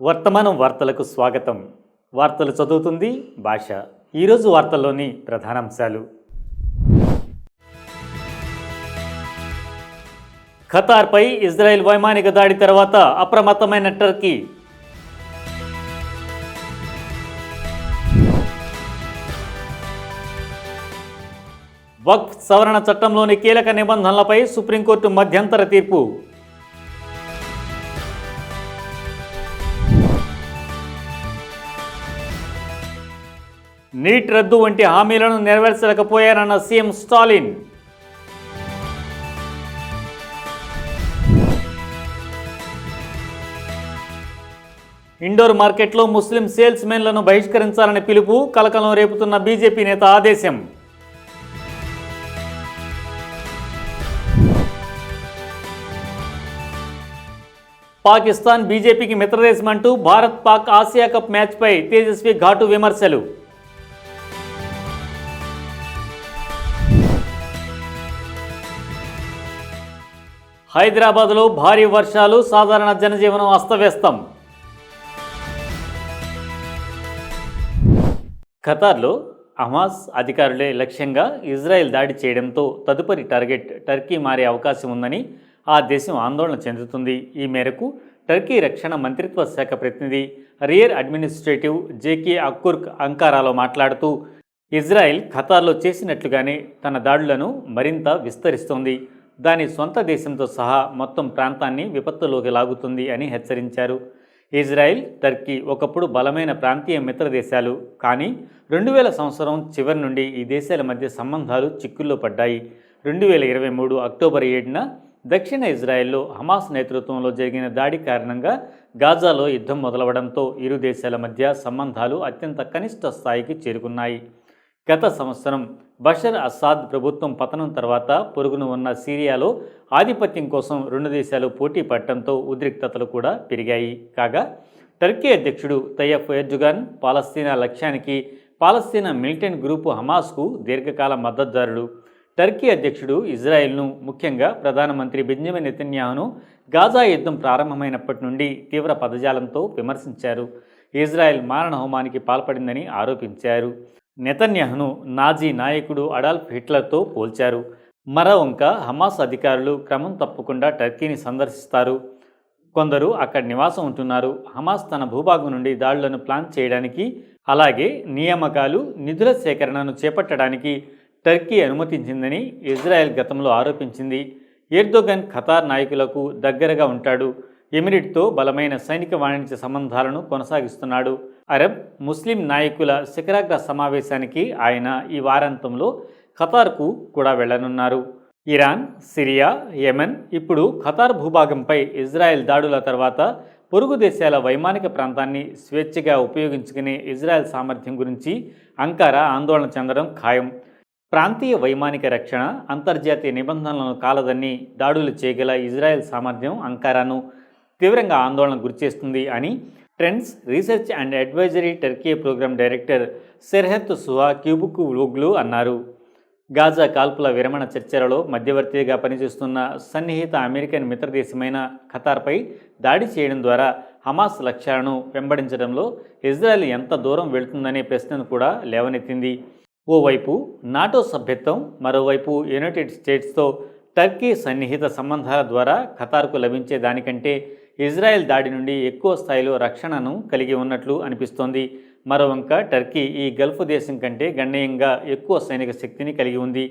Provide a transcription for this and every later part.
వర్తమానం వార్తలకు స్వాగతం. వార్తలు చదువుతుంది భాష. ఈరోజు వార్తల్లోని ప్రధానాంశాలు. ఖతార్పై ఇజ్రాయెల్ వైమానిక దాడి తర్వాత అప్రమత్తమైన టర్కీ. వక్ఫ్ సవరణ చట్టంలోని కీలక నిబంధనలపై సుప్రీంకోర్టు మధ్యంతర తీర్పు. నీట్ రద్దు వంటి హామీలను నెరవేర్చలేకపోయారన్న సీఎం స్టాలిన్. ఇండోర్ మార్కెట్లో ముస్లిం సేల్స్ మెన్లను బహిష్కరించాలని పిలుపు కలకలం రేపుతున్న బీజేపీ నేత ఆదేశం. పాకిస్తాన్ బీజేపీకి మిత్రదేశం అంటూ భారత్ పాక్ ఆసియా కప్ మ్యాచ్పై తేజస్వి ఘాటు విమర్శలు. హైదరాబాద్లో భారీ వర్షాలు సాధారణ జనజీవనం అస్తవ్యస్తం. ఖతార్లో హమాస్ అధికారులే లక్ష్యంగా ఇజ్రాయెల్ దాడి చేయడంతో తదుపరి టార్గెట్ టర్కీ మారే అవకాశం ఉందని ఆ దేశం ఆందోళన చెందుతుంది. ఈ మేరకు టర్కీ రక్షణ మంత్రిత్వ శాఖ ప్రతినిధి రియర్ అడ్మినిస్ట్రేటివ్ జేకే అక్కుర్క్ అంకారాలో మాట్లాడుతూ ఇజ్రాయెల్ ఖతార్లో చేసినట్లుగానే తన దాడులను మరింత విస్తరిస్తోంది. దాని సొంత దేశంతో సహా మొత్తం ప్రాంతాన్ని విపత్తులోకి లాగుతుంది అని హెచ్చరించారు. ఇజ్రాయెల్ టర్కీ ఒకప్పుడు బలమైన ప్రాంతీయ మిత్ర దేశాలు కానీ రెండు వేల సంవత్సరం చివరి నుండి ఈ దేశాల మధ్య సంబంధాలు చిక్కుల్లో పడ్డాయి. రెండు వేల ఇరవై మూడు అక్టోబర్ ఏడున దక్షిణ ఇజ్రాయెల్లో హమాస్ నేతృత్వంలో జరిగిన దాడి కారణంగా గాజాలో యుద్ధం మొదలవడంతో ఇరు దేశాల మధ్య సంబంధాలు అత్యంత కనిష్ట స్థాయికి చేరుకున్నాయి. గత సంవత్సరం బషర్ అసాద్ ప్రభుత్వం పతనం తర్వాత పొరుగున ఉన్న సిరియాలో ఆధిపత్యం కోసం రెండు దేశాలు పోటీ పడటంతో ఉద్రిక్తతలు కూడా పెరిగాయి. కాగా టర్కీ అధ్యక్షుడు తయ్యఫ్ ఎర్జుగాన్ పాలస్తీనా లక్ష్యానికి పాలస్తీనా మిలిటెంట్ గ్రూపు హమాస్కు దీర్ఘకాల మద్దతుదారుడు. టర్కీ అధ్యక్షుడు ఇజ్రాయెల్ను ముఖ్యంగా ప్రధానమంత్రి బెంజమిన్ నెతన్యాహును గాజా యుద్ధం ప్రారంభమైనప్పటి నుండి తీవ్ర పదజాలంతో విమర్శించారు. ఇజ్రాయెల్ మారణ హోమానికి పాల్పడిందని ఆరోపించారు. నెతన్యాహ్ను నాజీ నాయకుడు అడాల్ఫ్ హిట్లర్తో పోల్చారు. మరో వంక హమాస్ అధికారులు క్రమం తప్పకుండా టర్కీని సందర్శిస్తారు. కొందరు అక్కడ నివాసం ఉంటున్నారు. హమాస్ తన భూభాగం నుండి దాడులను ప్లాన్ చేయడానికి అలాగే నియామకాలు నిధుల సేకరణను చేపట్టడానికి టర్కీ అనుమతించిందని ఇజ్రాయెల్ గతంలో ఆరోపించింది. ఎర్దోగన్ ఖతార్ నాయకులకు దగ్గరగా ఉంటాడు. ఎమిరిట్తో బలమైన సైనిక వాణిజ్య సంబంధాలను కొనసాగిస్తున్నాడు. అరబ్ ముస్లిం నాయకుల శిఖరాగ్ర సమావేశానికి ఆయన ఈ వారాంతంలో ఖతార్కు కూడా వెళ్ళనున్నారు ఇరాన్ సిరియా యెమెన్ ఇప్పుడు ఖతార్ భూభాగంపై ఇజ్రాయెల్ దాడుల తర్వాత పొరుగు దేశాల వైమానిక ప్రాంతాన్ని స్వేచ్ఛగా ఉపయోగించుకునే ఇజ్రాయెల్ సామర్థ్యం గురించి అంకారా ఆందోళన చెందడం ఖాయం. ప్రాంతీయ వైమానిక రక్షణ అంతర్జాతీయ నిబంధనలను కాలదని దాడులు చేయగల ఇజ్రాయెల్ సామర్థ్యం అంకారాను తీవ్రంగా ఆందోళన గురిచేస్తుంది అని trends research and advisory Turkey programme director Serhat Suha Cubukcuoglu అన్నారు. గాజా కాల్పుల విరమణ చర్చలలో మధ్యవర్తిగా పనిచేస్తున్న సన్నిహిత అమెరికన్ మిత్రదేశమైన ఖతార్పై దాడి చేయడం ద్వారా హమాస్ లక్ష్యాలను వెంబడించడంలో ఇజ్రాయెల్ ఎంత దూరం వెళుతుందనే ప్రశ్నను కూడా లేవనెత్తింది. ఓవైపు నాటో సభ్యత్వం మరోవైపు యునైటెడ్ స్టేట్స్తో టర్కీ సన్నిహిత సంబంధాల ద్వారా ఖతార్కు లభించే దానికంటే ఇజ్రాయెల్ దాడి నుండి ఎక్కువ స్థాయిలో రక్షణను కలిగి ఉన్నట్లు అనిపిస్తోంది. మరోవంక టర్కీ ఈ గల్ఫ్ దేశం కంటే గణనీయంగా ఎక్కువ సైనిక శక్తిని కలిగి ఉంది.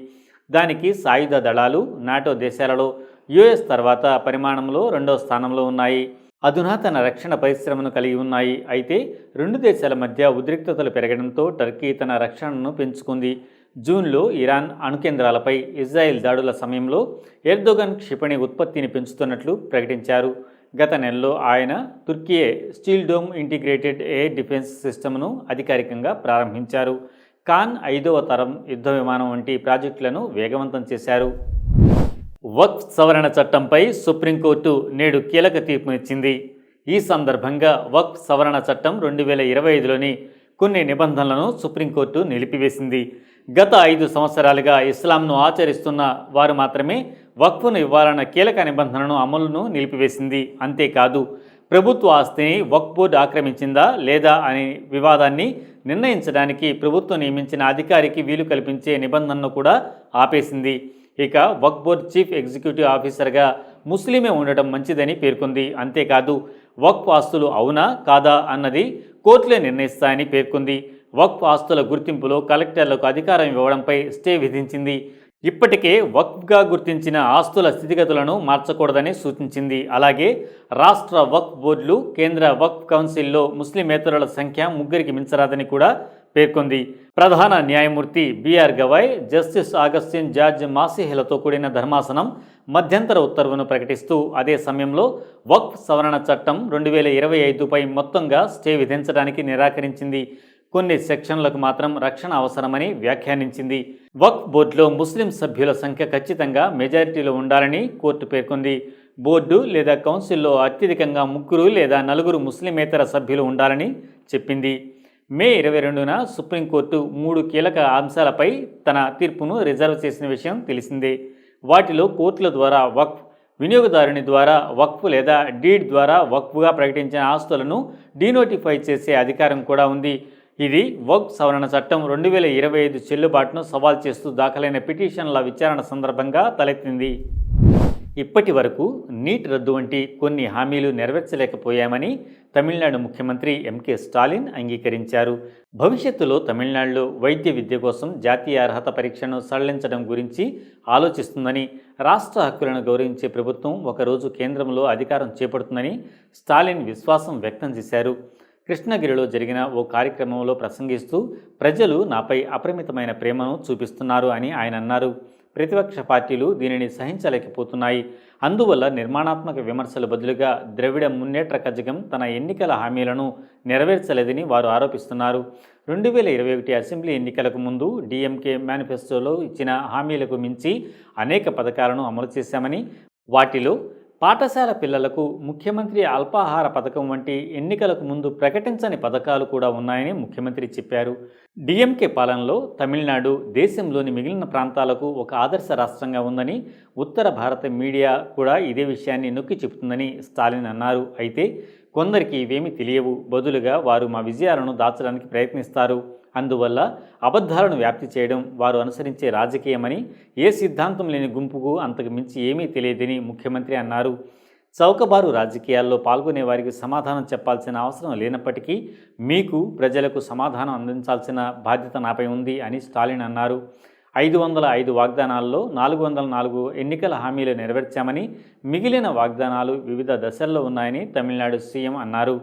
దానికి సాయుధ దళాలు నాటో దేశాలలో యుఎస్ తర్వాత పరిమాణంలో రెండో స్థానంలో ఉన్నాయి. అధునాతన రక్షణ పరిశ్రమను కలిగి ఉన్నాయి. అయితే రెండు దేశాల మధ్య ఉద్రిక్తతలు పెరగడంతో టర్కీ తన రక్షణను పెంచుకుంది. జూన్లో ఇరాన్ అణుకేంద్రాలపై ఇజ్రాయెల్ దాడుల సమయంలో ఎర్దోగన్ క్షిపణి ఉత్పత్తిని పెంచుతున్నట్లు ప్రకటించారు. గత నెలలో ఆయన Turkiye steel dome integrated air defence సిస్టమ్ను అధికారికంగా ప్రారంభించారు. ఖాన్ ఐదవ తరం యుద్ధ విమానం వంటి ప్రాజెక్టులను వేగవంతం చేశారు. వక్ఫ్ సవరణ చట్టంపై సుప్రీంకోర్టు నేడు కీలక తీర్పునిచ్చింది ఈ సందర్భంగా వక్ఫ్ సవరణ చట్టం రెండు వేల ఇరవై ఐదులోని కొన్ని నిబంధనలను సుప్రీంకోర్టు నిలిపివేసింది. గత ఐదు సంవత్సరాలుగా ఇస్లాంను ఆచరిస్తున్న వారు మాత్రమే వక్ఫ్ను ఇవ్వాలన్న కీలక నిబంధనను అమలును నిలిపివేసింది. అంతేకాదు ప్రభుత్వ ఆస్తిని వక్ఫ్ బోర్డు ఆక్రమించిందా లేదా అనే వివాదాన్ని నిర్ణయించడానికి ప్రభుత్వం నియమించిన అధికారికి వీలు కల్పించే నిబంధనను కూడా ఆపేసింది. ఇక వక్ఫ్ బోర్డు చీఫ్ ఎగ్జిక్యూటివ్ ఆఫీసర్గా ముస్లిమే ఉండటం మంచిదని పేర్కొంది. అంతేకాదు వక్ఫ్ ఆస్తులు అవునా కాదా అన్నది కోర్టులే నిర్ణయిస్తాయని పేర్కొంది. వక్ఫ్ ఆస్తుల గుర్తింపులో కలెక్టర్లకు అధికారం ఇవ్వడంపై స్టే విధించింది. ఇప్పటికే వక్ఫ్గా గుర్తించిన ఆస్తుల స్థితిగతులను మార్చకూడదని సూచించింది. అలాగే రాష్ట్ర వక్ఫ్ బోర్డులు కేంద్ర వక్ఫ్ కౌన్సిల్లో ముస్లిమేతరుల సంఖ్య ముగ్గురికి మించరాదని కూడా పేర్కొంది. ప్రధాన న్యాయమూర్తి BR Gavai justice Augustine George మాసిహిలతో కూడిన ధర్మాసనం మధ్యంతర ఉత్తర్వును ప్రకటిస్తూ అదే సమయంలో వక్ఫ్ సవరణ చట్టం రెండు వేల ఇరవై ఐదుపై మొత్తంగా స్టే విధించడానికి నిరాకరించింది. కొన్ని సెక్షన్లకు మాత్రం రక్షణ అవసరమని వ్యాఖ్యానించింది. వక్ఫ్ బోర్డులో ముస్లిం సభ్యుల సంఖ్య ఖచ్చితంగా మెజారిటీలో ఉండాలని కోర్టు పేర్కొంది. బోర్డు లేదా కౌన్సిల్లో అత్యధికంగా ముగ్గురు లేదా నలుగురు ముస్లిమేతర సభ్యులు ఉండాలని చెప్పింది. మే ఇరవై రెండున సుప్రీంకోర్టు మూడు కీలక అంశాలపై తన తీర్పును రిజర్వ్ చేసిన విషయం తెలిసిందే. వాటిలో కోర్టుల ద్వారా వక్ఫ్ వినియోగదారుని ద్వారా వక్ఫ్ లేదా డీడ్ ద్వారా వక్ఫ్గా ప్రకటించిన ఆస్తులను డీనోటిఫై చేసే అధికారం కూడా ఉంది. ఇది వక్ఫ్ సవరణ చట్టం రెండు వేల ఇరవై ఐదు చెల్లుబాటును సవాల్ చేస్తూ దాఖలైన పిటిషన్ల విచారణ సందర్భంగా తలెత్తింది. ఇప్పటి వరకు నీట్ రద్దు వంటి కొన్ని హామీలు నెరవేర్చలేకపోయామని తమిళనాడు ముఖ్యమంత్రి ఎంకే స్టాలిన్ అంగీకరించారు. భవిష్యత్తులో తమిళనాడులో వైద్య విద్య కోసం జాతీయ అర్హత పరీక్షను సడలించడం గురించి ఆలోచిస్తుందని రాష్ట్ర హక్కులను గౌరవించే ప్రభుత్వం ఒకరోజు కేంద్రంలో అధికారం చేపడుతుందని స్టాలిన్ విశ్వాసం వ్యక్తం చేశారు. కృష్ణగిరిలో జరిగిన ఓ కార్యక్రమంలో ప్రసంగిస్తూ ప్రజలు నాపై అపరిమితమైన ప్రేమను చూపిస్తున్నారు అని ఆయన అన్నారు. ప్రతిపక్ష పార్టీలు దీనిని సహించలేకపోతున్నాయి. అందువల్ల నిర్మాణాత్మక విమర్శల బదులుగా ద్రవిడ మున్నేట్ర కజగం తన ఎన్నికల హామీలను నెరవేర్చలేదని వారు ఆరోపిస్తున్నారు. రెండు వేల ఇరవై ఒకటి అసెంబ్లీ ఎన్నికలకు ముందు డిఎంకే మేనిఫెస్టోలో ఇచ్చిన హామీలకు మించి అనేక పథకాలను అమలు చేశామని వాటిలో పాఠశాల పిల్లలకు ముఖ్యమంత్రి అల్పాహార పథకం వంటి ఎన్నికలకు ముందు ప్రకటించని పథకాలు కూడా ఉన్నాయని ముఖ్యమంత్రి చెప్పారు. డిఎంకే పాలనలో తమిళనాడు దేశంలోని మిగిలిన ప్రాంతాలకు ఒక ఆదర్శ రాష్ట్రంగా ఉందని ఉత్తర భారత మీడియా కూడా ఇదే విషయాన్ని నొక్కి చెబుతుందని స్టాలిన్ అన్నారు. అయితే కొందరికి ఇవేమీ తెలియవు. బదులుగా వారు మా విజయాలను దాచడానికి ప్రయత్నిస్తారు. అందువల్ల అబద్ధాలను వ్యాప్తి చేయడం వారు అనుసరించే రాజకీయమని ఏ సిద్ధాంతం లేని గుంపుకు అంతకు మించి ఏమీ తెలియదని ముఖ్యమంత్రి అన్నారు. చౌకబారు రాజకీయాల్లో పాల్గొనే వారికి సమాధానం చెప్పాల్సిన అవసరం లేనప్పటికీ మీకు ప్రజలకు సమాధానం అందించాల్సిన బాధ్యత నాపై ఉంది అని స్టాలిన్ అన్నారు. ఐదు వందల ఐదు వాగ్దానాల్లో నాలుగు వందల నాలుగు ఎన్నికల హామీలు నెరవేర్చామని మిగిలిన వాగ్దానాలు వివిధ దశల్లో ఉన్నాయని తమిళనాడు సీఎం అన్నారు.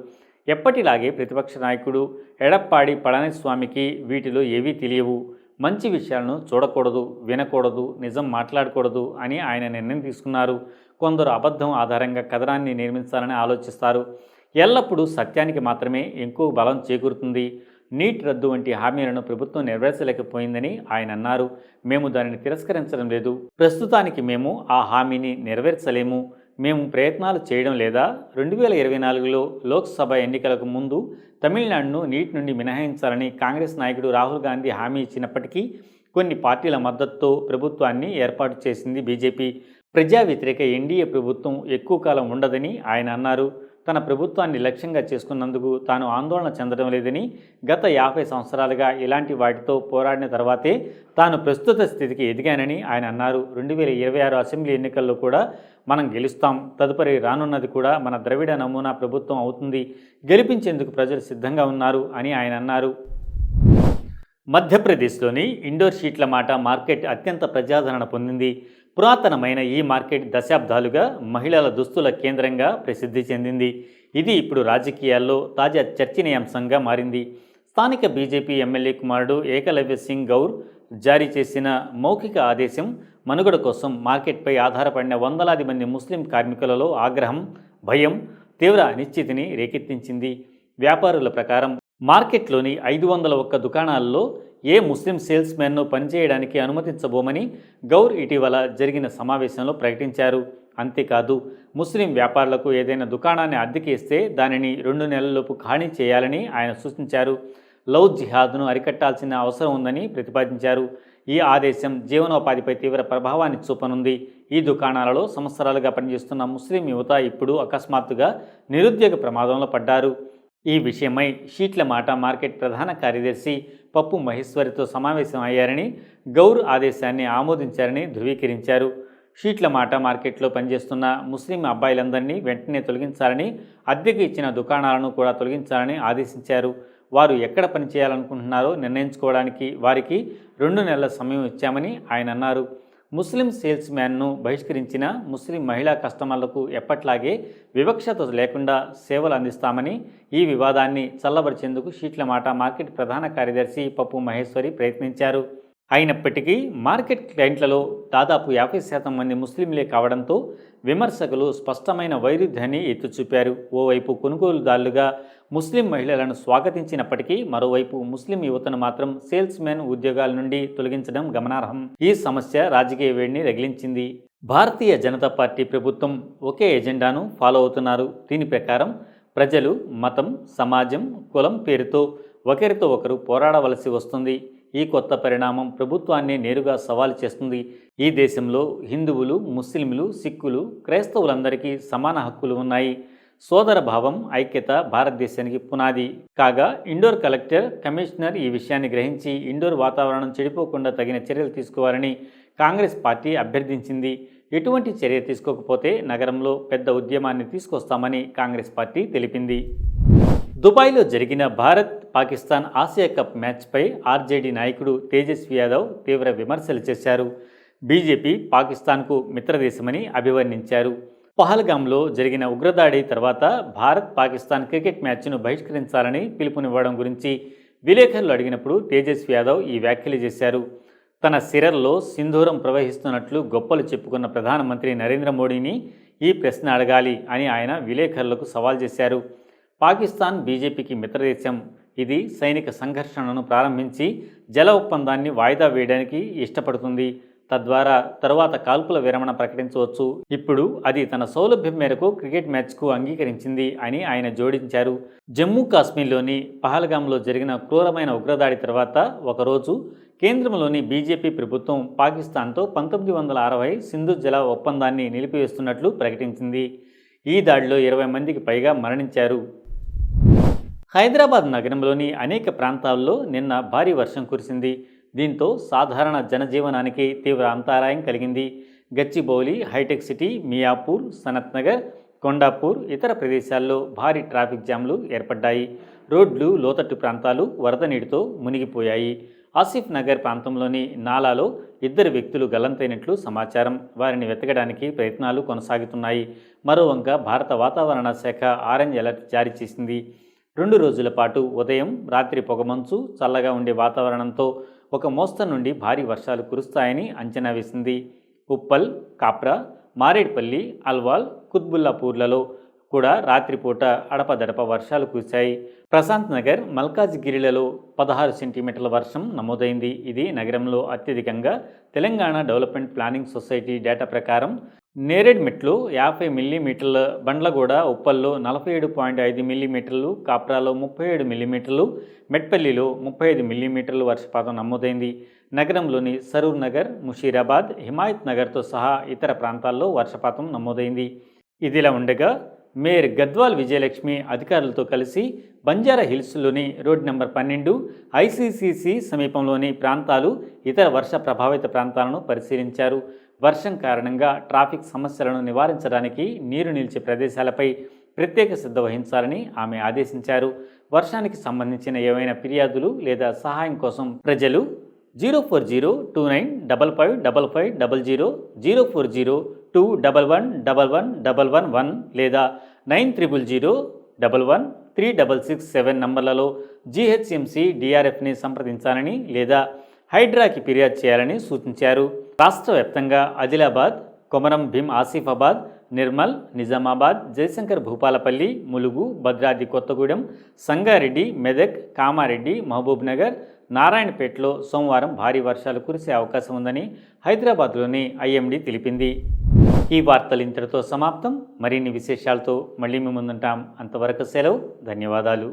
ఎప్పటిలాగే ప్రతిపక్ష నాయకుడు ఎడప్పాడి పళనిస్వామికి వీటిలో ఏవీ తెలియవు. మంచి విషయాలను చూడకూడదు వినకూడదు నిజం మాట్లాడకూడదు అని ఆయన నిర్ణయం తీసుకున్నారు. కొందరు అబద్ధం ఆధారంగా కథనాన్ని నిర్మించాలని ఆలోచిస్తారు. ఎల్లప్పుడూ సత్యానికి మాత్రమే ఎక్కువ బలం చేకూరుతుంది. నీట్ రద్దు వంటి హామీలను ప్రభుత్వం నెరవేర్చలేకపోయిందని ఆయన అన్నారు. మేము దానిని తిరస్కరించడం లేదు. ప్రస్తుతానికి మేము ఆ హామీని నెరవేర్చలేము. మేము ప్రయత్నాలు చేయడం లేదా రెండు వేల ఇరవై నాలుగులో లోక్సభ ఎన్నికలకు ముందు తమిళనాడును నీటి నుండి మినహాయించాలని కాంగ్రెస్ నాయకుడు రాహుల్ గాంధీ హామీ ఇచ్చినప్పటికీ కొన్ని పార్టీల మద్దతుతో ప్రభుత్వాన్ని ఏర్పాటు చేసింది బీజేపీ. ప్రజా వ్యతిరేక ఎన్డీఏ ప్రభుత్వం ఎక్కువ కాలం ఉండదని ఆయన అన్నారు. తన ప్రభుత్వాన్ని లక్ష్యంగా చేసుకున్నందుకు తాను ఆందోళన చెందడం లేదని గత యాభై సంవత్సరాలుగా ఇలాంటి వాటితో పోరాడిన తర్వాతే తాను ప్రస్తుత స్థితికి ఎదిగానని ఆయన అన్నారు. రెండు వేల ఇరవై ఆరు అసెంబ్లీ ఎన్నికల్లో కూడా మనం గెలుస్తాం. తదుపరి రానున్నది కూడా మన ద్రవిడ నమూనా ప్రభుత్వం అవుతుంది. గెలిపించేందుకు ప్రజలు సిద్ధంగా ఉన్నారు అని ఆయన అన్నారు. మధ్యప్రదేశ్లోని ఇండోర్ షీట్ల మాట మార్కెట్ అత్యంత ప్రజాదరణ పొందింది. పురాతనమైన ఈ మార్కెట్ దశాబ్దాలుగా మహిళల దుస్తుల కేంద్రంగా ప్రసిద్ధి చెందింది. ఇది ఇప్పుడు రాజకీయాల్లో తాజా చర్చనీయాంశంగా మారింది. స్థానిక బీజేపీ ఎమ్మెల్యే కుమారుడు ఏకలవ్య సింగ్ గౌర్ జారీ చేసిన మౌఖిక ఆదేశం మనుగడ కోసం మార్కెట్పై ఆధారపడిన వందలాది మంది ముస్లిం కార్మికులలో ఆగ్రహం భయం తీవ్ర అనిశ్చితిని రేకెత్తించింది. వ్యాపారుల ప్రకారం మార్కెట్లోని ఐదు వందల ఒక్క దుకాణాల్లో ఏ ముస్లిం సేల్స్ మ్యాన్ను పనిచేయడానికి అనుమతించబోమని గౌర్ ఇటీవల జరిగిన సమావేశంలో ప్రకటించారు. అంతేకాదు ముస్లిం వ్యాపారులకు ఏదైనా దుకాణాన్ని అద్దెకి ఇస్తే దానిని రెండు నెలలలోపు ఖాళీ చేయాలని ఆయన సూచించారు. లవ్ జిహాద్ను అరికట్టాల్సిన అవసరం ఉందని ప్రతిపాదించారు. ఈ ఆదేశం జీవనోపాధిపై తీవ్ర ప్రభావాన్ని చూపనుంది. ఈ దుకాణాలలో సంవత్సరాలుగా పనిచేస్తున్న ముస్లిం యువత ఇప్పుడు అకస్మాత్తుగా నిరుద్యోగ ప్రమాదంలో పడ్డారు. ఈ విషయమై షీట్ల మాట మార్కెట్ ప్రధాన కార్యదర్శి పప్పు మహేశ్వరితో సమావేశం అయ్యారని గౌర్ ఆదేశాన్ని ఆమోదించారని ధృవీకరించారు. షీట్ల మాట మార్కెట్లో పనిచేస్తున్న ముస్లిం అబ్బాయిలందరినీ వెంటనే తొలగించాలని అద్దెకు ఇచ్చిన దుకాణాలను కూడా తొలగించాలని ఆదేశించారు. వారు ఎక్కడ పనిచేయాలనుకుంటున్నారో నిర్ణయించుకోవడానికి వారికి రెండు నెలల సమయం ఇచ్చామని ఆయన అన్నారు. ముస్లిం సేల్స్ మ్యాన్ను బహిష్కరించిన ముస్లిం మహిళా కస్టమర్లకు ఎప్పట్లాగే వివక్షత లేకుండా సేవలు అందిస్తామని ఈ వివాదాన్ని చల్లబరిచేందుకు షీట్ల మాట మార్కెట్ ప్రధాన కార్యదర్శి పప్పు మహేశ్వరి ప్రయత్నించారు. అయినప్పటికీ మార్కెట్ క్లయింట్లలో దాదాపు యాభై శాతం మంది ముస్లింలే కావడంతో విమర్శకులు స్పష్టమైన వైరుధ్యాన్ని ఎత్తుచూపారు. ఓవైపు కొనుగోలుదారులుగా ముస్లిం మహిళలను స్వాగతించినప్పటికీ మరోవైపు ముస్లిం యువతను మాత్రం సేల్స్ మెన్ ఉద్యోగాల నుండి తొలగించడం గమనార్హం. ఈ సమస్య రాజకీయ వేడిని రగిలించింది. భారతీయ జనతా పార్టీ ప్రభుత్వం ఒకే ఎజెండాను ఫాలో అవుతున్నారు. దీని ప్రకారం ప్రజలు మతం సమాజం కులం పేరుతో ఒకరితో ఒకరు పోరాడవలసి వస్తుంది. ఈ కొత్త పరిణామం ప్రభుత్వాన్ని నేరుగా సవాలు చేస్తుంది. ఈ దేశంలో హిందువులు ముస్లింలు సిక్కులు క్రైస్తవులందరికీ సమాన హక్కులు ఉన్నాయి. సోదర భావం ఐక్యత భారతదేశానికి పునాది. కాగా ఇండోర్ కలెక్టర్ కమిషనర్ ఈ విషయాన్ని గ్రహించి ఇండోర్ వాతావరణం చెడిపోకుండా తగిన చర్యలు తీసుకోవాలని కాంగ్రెస్ పార్టీ అభ్యర్థించింది. ఎటువంటి చర్య తీసుకోకపోతే నగరంలో పెద్ద ఉద్యమాన్ని తీసుకొస్తామని కాంగ్రెస్ పార్టీ తెలిపింది. దుబాయ్లో జరిగిన భారత్ పాకిస్తాన్ ఆసియా కప్ మ్యాచ్పై ఆర్జేడీ నాయకుడు తేజస్వి యాదవ్ తీవ్ర విమర్శలు చేశారు. బీజేపీ పాకిస్తాన్కు మిత్రదేశమని అభివర్ణించారు. పహల్గాంలో జరిగిన ఉగ్రదాడి తర్వాత భారత్ పాకిస్తాన్ క్రికెట్ మ్యాచ్ను బహిష్కరించాలని పిలుపునివ్వడం గురించి విలేకరులు అడిగినప్పుడు తేజస్వి యాదవ్ ఈ వ్యాఖ్యలు చేశారు. తన సిరర్లో సింధూరం ప్రవహిస్తున్నట్లు గొప్పలు చెప్పుకున్న ప్రధానమంత్రి నరేంద్ర మోడీని ఈ ప్రశ్న అడగాలి అని ఆయన విలేకరులకు సవాల్ చేశారు. పాకిస్తాన్ బీజేపీకి మిత్రదేశం. ఇది సైనిక సంఘర్షణను ప్రారంభించి జల ఒప్పందాన్ని వాయిదా వేయడానికి ఇష్టపడుతుంది. తద్వారా తరువాత కాల్పుల విరమణ ప్రకటించవచ్చు. ఇప్పుడు అది తన సౌలభ్యం మేరకు క్రికెట్ మ్యాచ్కు అంగీకరించింది అని ఆయన జోడించారు. జమ్మూ కాశ్మీర్లోని పహల్గాంలో జరిగిన క్రూరమైన ఉగ్రదాడి తర్వాత ఒకరోజు కేంద్రంలోని బీజేపీ ప్రభుత్వం పాకిస్తాన్తో పంతొమ్మిది వందల అరవై సింధు జల ఒప్పందాన్ని నిలిపివేస్తున్నట్లు ప్రకటించింది. ఈ దాడిలో ఇరవై మందికి పైగా మరణించారు. హైదరాబాద్ నగరంలోని అనేక ప్రాంతాల్లో నిన్న భారీ వర్షం కురిసింది. దీంతో సాధారణ జనజీవనానికి తీవ్ర అంతరాయం కలిగింది. గచ్చిబౌలి హైటెక్ సిటీ మియాపూర్ సనత్ నగర్ కొండాపూర్ ఇతర ప్రదేశాల్లో భారీ ట్రాఫిక్ జామ్లు ఏర్పడ్డాయి. రోడ్లు లోతట్టు ప్రాంతాలు వరద నీటితో మునిగిపోయాయి. ఆసిఫ్ నగర్ ప్రాంతంలోని నాలాలో ఇద్దరు వ్యక్తులు గల్లంతైనట్లు సమాచారం. వారిని వెతకడానికి ప్రయత్నాలు కొనసాగుతున్నాయి. మరోవంక భారత వాతావరణ శాఖ ఆరెంజ్ అలర్ట్ జారీ చేసింది. రెండు రోజుల పాటు ఉదయం రాత్రి పొగమంచు చల్లగా ఉండే వాతావరణంతో ఒక మోస్తరు నుండి భారీ వర్షాలు కురుస్తాయని అంచనా వేసింది. ఉప్పల్ కాప్రా మారేడ్పల్లి అల్వాల్ కుత్బుల్లాపూర్లలో కూడా రాత్రిపూట అడపదడప వర్షాలు కురిశాయి. ప్రశాంత్ నగర్ మల్కాజ్గిరిలలో పదహారు సెంటీమీటర్ల వర్షం నమోదైంది. ఇది నగరంలో అత్యధికంగా Telangana development planning society data ప్రకారం నేరేడ్ మెట్లు యాభై మిల్లీమీటర్ల బండ్లగూడ ఉప్పల్లో నలభై ఏడు పాయింట్ ఐదు మిల్లీమీటర్లు కాప్రాలో ముప్పై ఏడు మిల్లీమీటర్లు మెట్పల్లిలో ముప్పై ఐదు మిల్లీమీటర్లు వర్షపాతం నమోదైంది. నగరంలోని సరూర్ నగర్ ముషీరాబాద్ హిమాయత్ నగర్తో సహా ఇతర ప్రాంతాల్లో వర్షపాతం నమోదైంది. ఇదిలా ఉండగా మేయర్ గద్వాల్ విజయలక్ష్మి అధికారులతో కలిసి బంజారా హిల్స్లోని రోడ్ నెంబర్ పన్నెండు ఐసీసీసీ సమీపంలోని ప్రాంతాలు ఇతర వర్ష ప్రభావిత ప్రాంతాలను పరిశీలించారు. వర్షం కారణంగా ట్రాఫిక్ సమస్యలను నివారించడానికి నీరు నిలిచే ప్రదేశాలపై ప్రత్యేక శ్రద్ధ వహించాలని ఆమె ఆదేశించారు. వర్షానికి సంబంధించిన ఏవైనా ఫిర్యాదులు లేదా సహాయం కోసం ప్రజలు zero four zero two nine double five double five double zero zero four zero two double one double one double one one లేదా nine triple zero double one three double six seven నంబర్లలో GHMC డిఆర్ఎఫ్ని సంప్రదించాలని లేదా హైడ్రాకి ఫిర్యాదు చేయాలని సూచించారు. రాష్ట్ర వ్యాప్తంగా ఆదిలాబాద్ కొమరం భీం ఆసిఫాబాద్ నిర్మల్ నిజామాబాద్ జయశంకర్ భూపాలపల్లి ములుగు భద్రాద్రి కొత్తగూడెం సంగారెడ్డి మెదక్ కామారెడ్డి మహబూబ్నగర్ నారాయణపేటలో సోమవారం భారీ వర్షాలు కురిసే అవకాశం ఉందని హైదరాబాద్లోని ఐఎండీ తెలిపింది. ఈ వార్తలు ఇంతటితో సమాప్తం. మరిన్ని విశేషాలతో మళ్ళీ మేము ముందుంటాం. అంతవరకు సెలవు. ధన్యవాదాలు.